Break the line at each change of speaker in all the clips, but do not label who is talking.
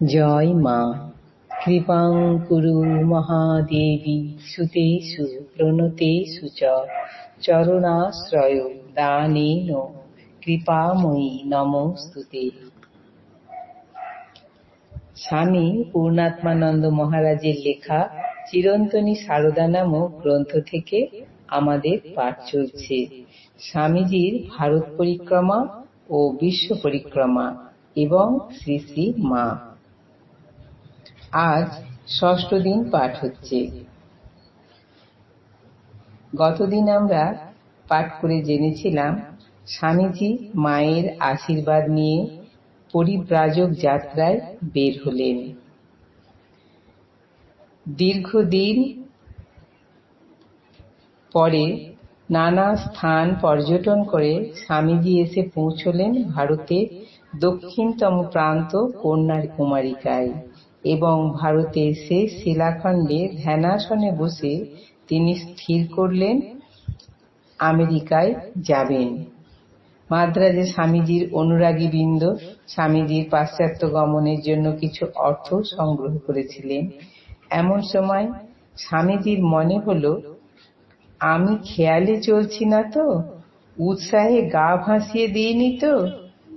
জয় মা। কৃপাং কুরু মহাদেবী, সুতেষু, প্রণতেষু চরণাশ্রয় দানেন। কৃপাময়ী নমস্তুতে স্বামী পূর্ণাত্মানন্দ মহারাজের লেখা চিরন্তনী সারদা নামক গ্রন্থ থেকে আমাদের পাঠ চলছে। স্বামীজির ভারত পরিক্রমা ও বিশ্ব পরিক্রমা এবং শ্রী শ্রী মা। আজ ষষ্ঠ দিন পাঠ হচ্ছে। গতদিন আমরা পাঠ করে জেনেছিলাম স্বামীজি মায়ের আশীর্বাদ নিয়ে পরিব্রাজক যাত্রায় বের হলেন। দীর্ঘদিন পরে নানা স্থান পর্যটন করে স্বামীজি এসে পৌঁছলেন ভারতের দক্ষিণতম প্রান্ত কন্যাকুমারিকায়। এবং ভারতের শেষ শিলাখণ্ডে ধ্যানাসনে বসে তিনি স্থির করলেন, আমেরিকায় যাবেন। মাদ্রাজে স্বামীজির অনুরাগী বৃন্দ স্বামীজির পাশ্চাত্য গমনের জন্য কিছু অর্থ সংগ্রহ করেছিলেন। এমন সময় স্বামীজির মনে হলো, আমি খেয়ালে চলছি না তো? উৎসাহে গা ভাসিয়ে দিইনি তো?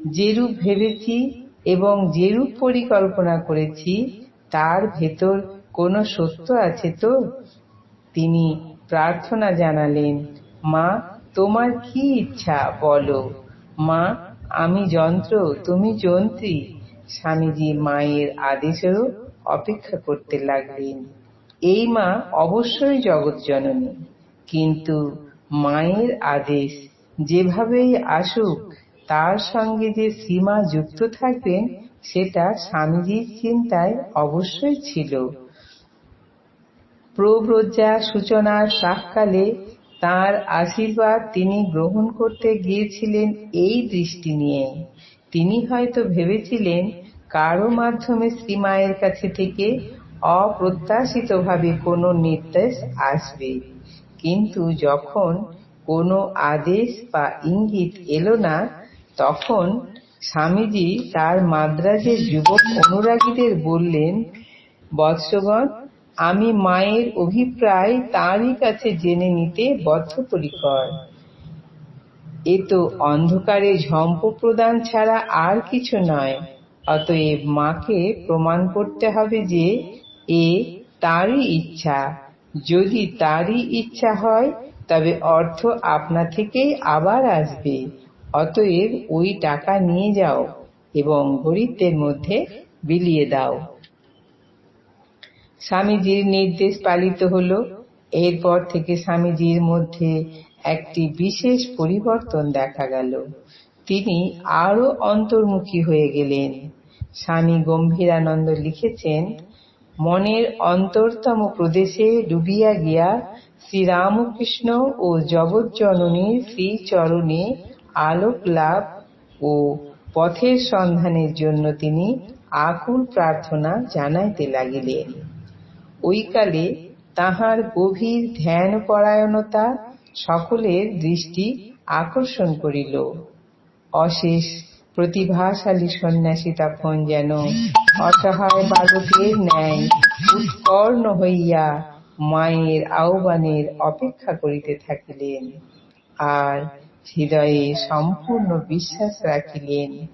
যেরূপ ভেবেছি এবং যেরূপ পরিকল্পনা করেছি, তার ভেতর কোনো সত্য আছে তো? তিনি প্রার্থনা জানালেন, মা, তোমার কি ইচ্ছা বলো? মা, আমি যন্ত্র, তুমি যন্ত্রী। স্বামীজি মায়ের আদেশেরও অপেক্ষা করতে লাগলেন। এই মা অবশ্যই জগৎ জননী কিন্তু মায়ের আদেশ যেভাবেই আসুক তার সঙ্গে যে সীমা যুক্ত থাকবেন সেটা স্বামীজির চিন্তায় অবশ্যই ছিল। প্রব্রজ্জা সূচনার প্রাককালে তার আশীর্বাদ তিনি গ্রহণ করতে গিয়েছিলেন এই দৃষ্টি নিয়ে। তিনি হয়তো ভেবেছিলেন কারও মাধ্যমে শ্রীমায়ের কাছে থেকে অপ্রত্যাশিতভাবে কোনো নির্দেশ আসবে। কিন্তু যখন কোনো আদেশ বা ইঙ্গিত এলো না তখন স্বামীজি তার মাদ্রাজের যুবক অনুরাগীদের বললেন, বৎসগণ, আমি মায়ের অভিপ্রায় তাঁরই কাছে জেনে নিতে বদ্ধপরিকর। এ তো অন্ধকারে ঝম্প প্রদান ছাড়া আর কিছু নয়। অতএব মাকে প্রমাণ করতে হবে যে, এ তারই ইচ্ছা। যদি তারই ইচ্ছা হয়, তবে অর্থ আপনা থেকেই আবার আসবে। অতএব ওই টাকা নিয়ে যাও এবং গরিবদের মধ্যে বিলিয়ে দাও। স্বামীজির নির্দেশ পালিত হল। এরপর থেকে স্বামীজির মধ্যে একটি বিশেষ পরিবর্তন দেখা গেল। তিনি আরও অন্তর্মুখী হয়ে গেলেন। স্বামী গম্ভীরানন্দ লিখেছেন, মনের অন্তরতম প্রদেশে ডুবিয়া গিয়া শ্রীরামকৃষ্ণ ও জগৎজননীর শ্রীচরণে আলোক লাভ ও পথের সন্ধানের জন্য তিনি আকুল প্রার্থনা জানাইতে লাগিলেন। ওইকালে তাহার গভীর ধ্যান পরায়ণতা সকলের দৃষ্টি আকর্ষণ করিল। অশেষ প্রতিভাশালী সন্ন্যাসী তখন যেন অসহায় বালকের ন্যায় উৎকর্ণ হইয়া মায়ের আহ্বানের অপেক্ষা করিতে থাকিলেন। আর হৃদয়ে সম্পূর্ণ বিশ্বাস রাখিলেন।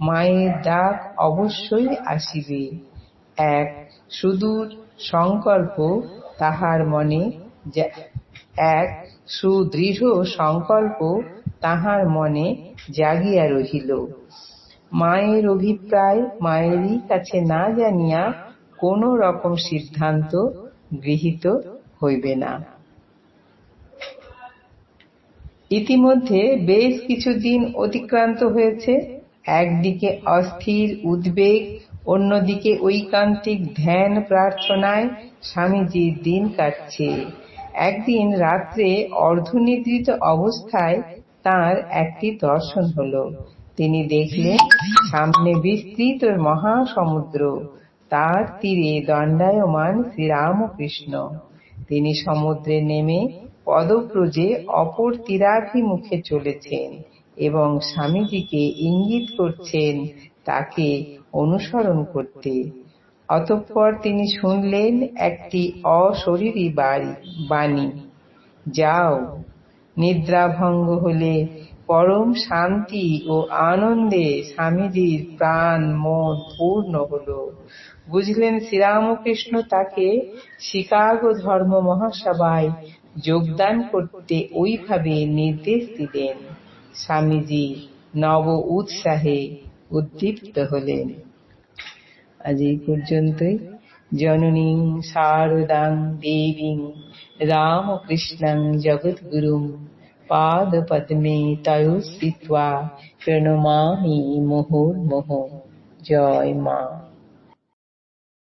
মায়ের ডাক অবশ্যই আসিবে। এক, সুদূর সংকল্প তাহার মনে এক, সুদৃঢ় সংকল্প তাহার মনে জাগিয়া রহিল। মায়ের অভিপ্রায় মায়েরই কাছে না জানিয়া কোনো রকম সিদ্ধান্ত গৃহীত হইবে না। ইতিমধ্যে বেশ কিছুদিন অতিক্রান্ত হয়েছে। একদিকে অস্থির উদ্বেগ, অন্যদিকে ঐকান্তিক ধ্যান প্রার্থনায় স্বামীজির দিন কাটছে। একদিন রাত্রে অর্ধনিদ্রিত অবস্থায় তার একটি দর্শন হল। তিনি দেখলেন, সামনে বিস্তৃত মহাসমুদ্র। তার তীরে দণ্ডায়মান শ্রীরামকৃষ্ণ। তিনি সমুদ্রে নেমে পদব্রজে অপর তীরাভিমুখে চলেছেন এবং স্বামীজিকে ইঙ্গিত করছেন তাকে অনুসরণ করতে। অতঃপর তিনি শুনলেন একটি অশরীরী বাণী, যাও, নিদ্রাভঙ্গ হলে পরম শান্তি ও আনন্দে স্বামীজির প্রাণ মন পূর্ণ হলো। বুঝলেন শ্রীরামকৃষ্ণ তাকে শিকাগো ধর্ম মহাসভায় যোগদান করতে ওইভাবে নির্দেশ দিলেন। স্বামীজি নব উৎসাহে উদ্দীপ্ত হলেন। আজ এই পর্যন্তই। জননীং শারদাং দেবীং রামকৃষ্ণং জগদ্গুরুং পাদপদ্মে তয়ো স্থিত্বা প্রণমামি মুহুর্মুহু। জয় মা।